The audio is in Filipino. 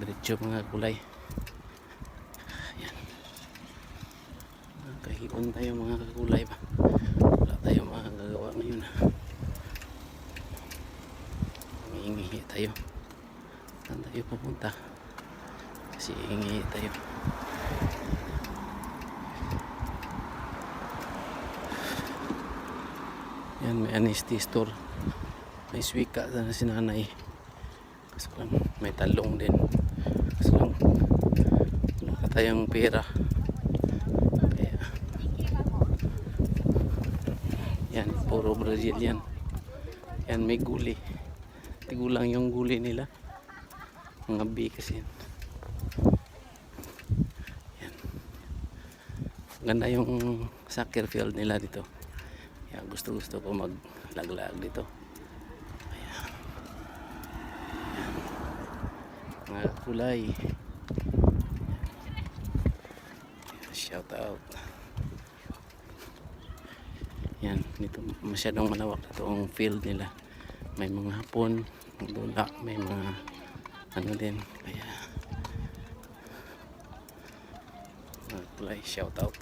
diretso mga kulay. Yan kahiwan tayo mga kulay ba? Wala tayo makagagawa ngayon. Hihingi tayo. Saan tayo pupunta? Kasi hihingi tayo. Yan may honesty store. May swika na si lang may talong din. Lang wala tayong pera. Kaya yan puro Brazilian yan. May guli. Tigulang yung guli nila. Mga B kasi yan. Yan. Ganda yung soccer field nila dito. Kaya gusto gusto ko maglaglag dito Ayan. Ayan. mga kulay. Shout out. Yan dito masyadong malawak ito ang field nila. May mga hapon dula may mga ano din kaya kulay shout out